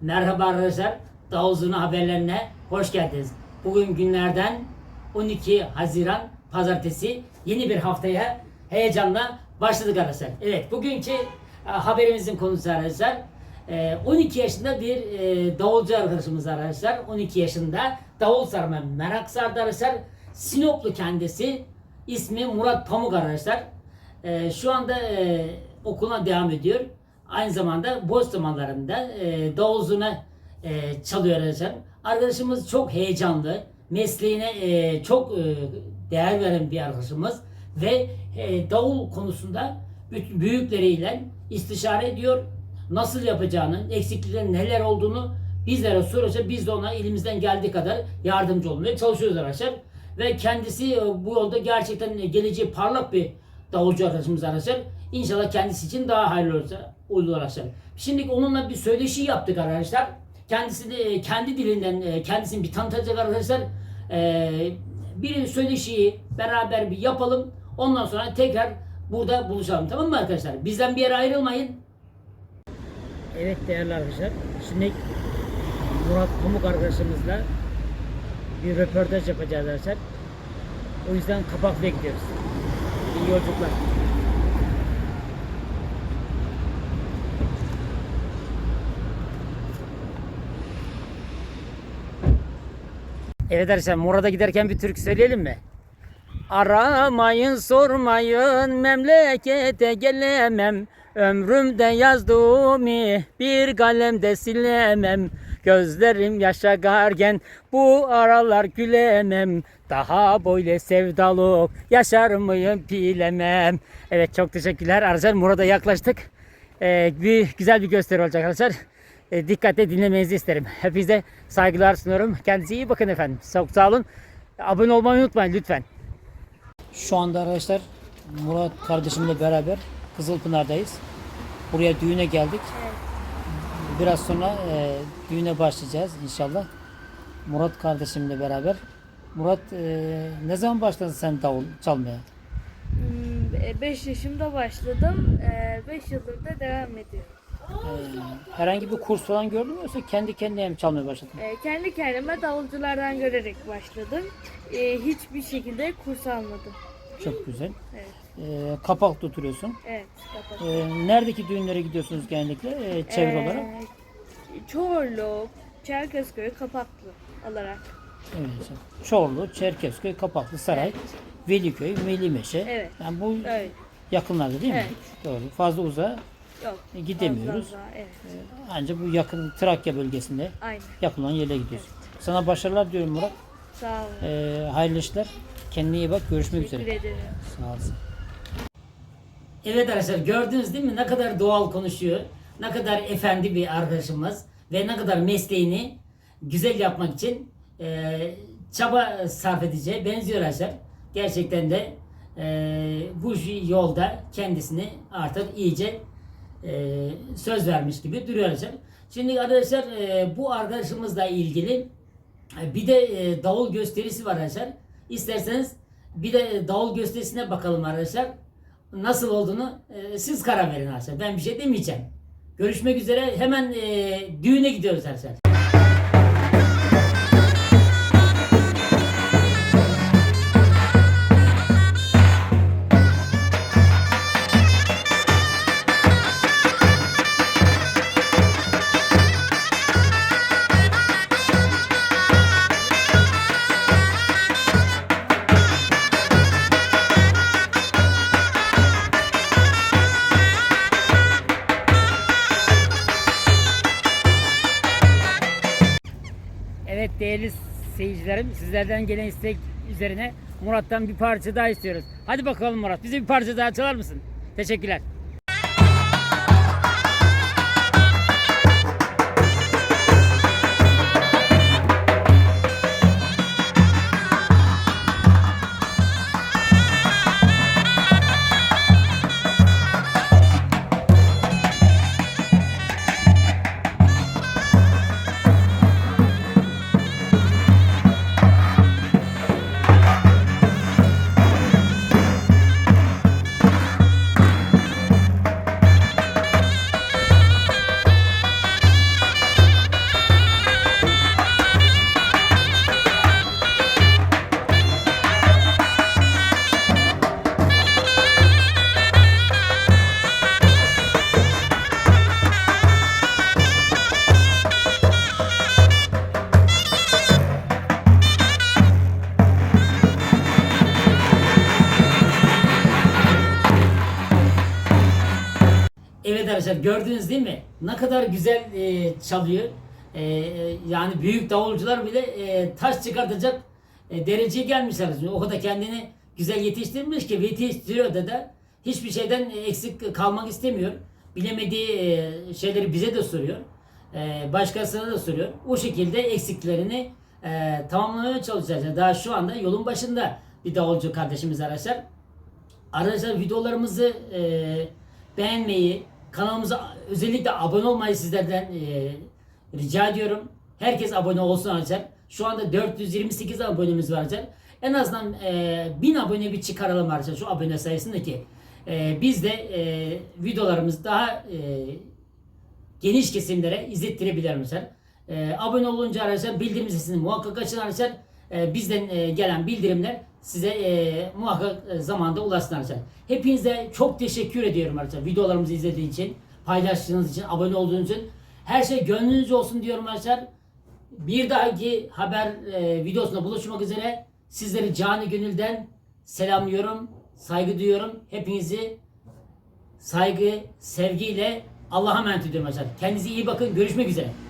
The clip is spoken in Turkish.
Merhaba arkadaşlar. Davul haberlerine hoş geldiniz. Bugün günlerden 12 Haziran Pazartesi yeni bir haftaya heyecanla başladık arkadaşlar. Evet bugünkü e, haberimizin konusu arkadaşlar. e, 12 yaşında bir e, davulcu arkadaşımız arkadaşlar. 12 yaşında davul sarma merak sardı arkadaşlar. Sinoplu kendisi. İsmi Murat Pamuk arkadaşlar. E, şu anda e, okuluna devam ediyor. Aynı zamanda boş zamanlarında e, davul zurna e, çalıyor arkadaşlar. Arkadaşımız çok heyecanlı. Mesleğine e, çok e, değer veren bir arkadaşımız. Ve e, davul konusunda büyükleriyle istişare ediyor. Nasıl yapacağını, eksikliklerin neler olduğunu bizlere soracak. Biz de ona elimizden geldiği kadar yardımcı olmaya çalışıyoruz arkadaşlar. Ve kendisi e, bu yolda gerçekten geleceği parlak bir davulcu arkadaşımız arkadaşlar. İnşallah kendisi için daha hayırlı olursa arkadaşlar. Şimdi onunla bir söyleşi yaptık arkadaşlar. Kendisi de e, kendi dilinden e, kendisini bir tanıtacak arkadaşlar. E, bir söyleşiyi beraber bir yapalım. Ondan sonra tekrar burada buluşalım. Tamam mı arkadaşlar? Bizden bir yere ayrılmayın. Evet değerli arkadaşlar. Şimdi Murat Pamuk arkadaşımızla bir röportaj yapacağız arkadaşlar. O yüzden kapaklıya gidiyoruz. İyi yolculuklar. Evet arkadaşlar Murat'a giderken bir türkü söyleyelim mi? Aramayın sormayın memlekete gelemem. Ömrümde yazdığımı bir kalemde silemem. Gözlerim yaşa gargen bu aralar gülemem. Daha böyle sevdalık yaşar mıyım bilemem. Evet çok teşekkürler. Arkadaşlar Murat'a yaklaştık. Ee, bir güzel bir gösteri olacak arkadaşlar dikkatle dinlemenizi isterim. Hepinize saygılar sunuyorum. Kendinize iyi bakın efendim. Çok sağ olun. Abone olmayı unutmayın lütfen. Şu anda arkadaşlar Murat kardeşimle beraber Kızılpınar'dayız. Buraya düğüne geldik. Biraz sonra e, düğüne başlayacağız inşallah. Murat kardeşimle beraber. Murat e, ne zaman başladın sen davul çalmaya? 5 yaşımda başladım. 5 yıldır da devam ediyorum. E, herhangi bir kurs falan gördün mü yoksa kendi kendine mi çalmaya başladın? Ee, Kendi kendime davulculardan görerek başladım. Ee, Hiçbir şekilde kurs almadım. Çok güzel. Evet. E, kapak tutuyorsun. Evet. kapat. Ee, neredeki düğünlere gidiyorsunuz genellikle e, çevre Ee, olarak? Çorlu, Çerkezköy, Kapaklı olarak. Evet. Çorlu, Çerkezköy, Kapaklı, Saray, Veliköy, Velimeşe. Evet. Yani bu Evet. yakınlarda değil mi? Evet. Doğru. Fazla uzağa Yok. E, gidemiyoruz. fazla Evet. ancak bu yakın Trakya bölgesinde Aynen. yapılan yerlere gidiyoruz. Sana başarılar diyorum Murat. Sağ olun. Ee, hayırlı işler. Kendine iyi bak. Görüşmek Teşekkür üzere. ederim. Sağ olasın. Evet arkadaşlar gördünüz değil mi ne kadar doğal konuşuyor. Ne kadar efendi bir arkadaşımız ve ne kadar mesleğini güzel yapmak için e, çaba sarf edeceği benziyor arkadaşlar. Gerçekten de e, bu yolda kendisini artık iyice e, söz vermiş gibi duruyor arkadaşlar. Şimdi arkadaşlar e, bu arkadaşımızla ilgili e, bir de e, davul gösterisi var arkadaşlar. İsterseniz bir de davul gösterisine bakalım arkadaşlar. Nasıl olduğunu siz karar verin arkadaşlar. Ben bir şey demeyeceğim. Görüşmek üzere. Hemen düğüne gidiyoruz arkadaşlar. Değerli seyircilerim sizlerden gelen istek üzerine Murat'tan bir parça daha istiyoruz. Hadi bakalım Murat bize bir parça daha çalar mısın? Teşekkürler. Arkadaşlar gördünüz değil mi? Ne kadar güzel e, çalıyor. E, e, yani büyük davulcular bile e, taş çıkartacak e, dereceye gelmişler. O kadar kendini güzel yetiştirmiş ki yetiştiriyor da da hiçbir şeyden eksik kalmak istemiyor. Bilemediği e, şeyleri bize de soruyor. E, başkasına da soruyor. O şekilde eksiklerini e, tamamlamaya çalışacağız. Yani Daha şu anda yolun başında bir davulcu kardeşimiz arkadaşlar. Arkadaşlar videolarımızı e, beğenmeyi, kanalımıza özellikle abone olmayı sizlerden e, rica ediyorum. Herkes abone olsun arkadaşlar. Şu anda 428 abonemiz var arkadaşlar. En azından e, 1000 abone bir çıkaralım arkadaşlar şu abone sayısını ki e, biz de e, videolarımızı daha e, geniş kesimlere izlettirebilirim mesela. E, abone olunca arkadaşlar bildirim sesini muhakkak açın arkadaşlar. E, bizden e, gelen bildirimler size e, muhakkak e, zamanda ulaşsın arkadaşlar. Hepinize çok teşekkür ediyorum arkadaşlar. Videolarımızı izlediğiniz için, paylaştığınız için, abone olduğunuz için. Her şey gönlünüzce olsun diyorum arkadaşlar. Bir dahaki haber e, videosunda buluşmak üzere. Sizleri canı gönülden selamlıyorum. Saygı duyuyorum. Hepinizi saygı, sevgiyle Allah'a emanet ediyorum arkadaşlar. Kendinize iyi bakın. Görüşmek üzere.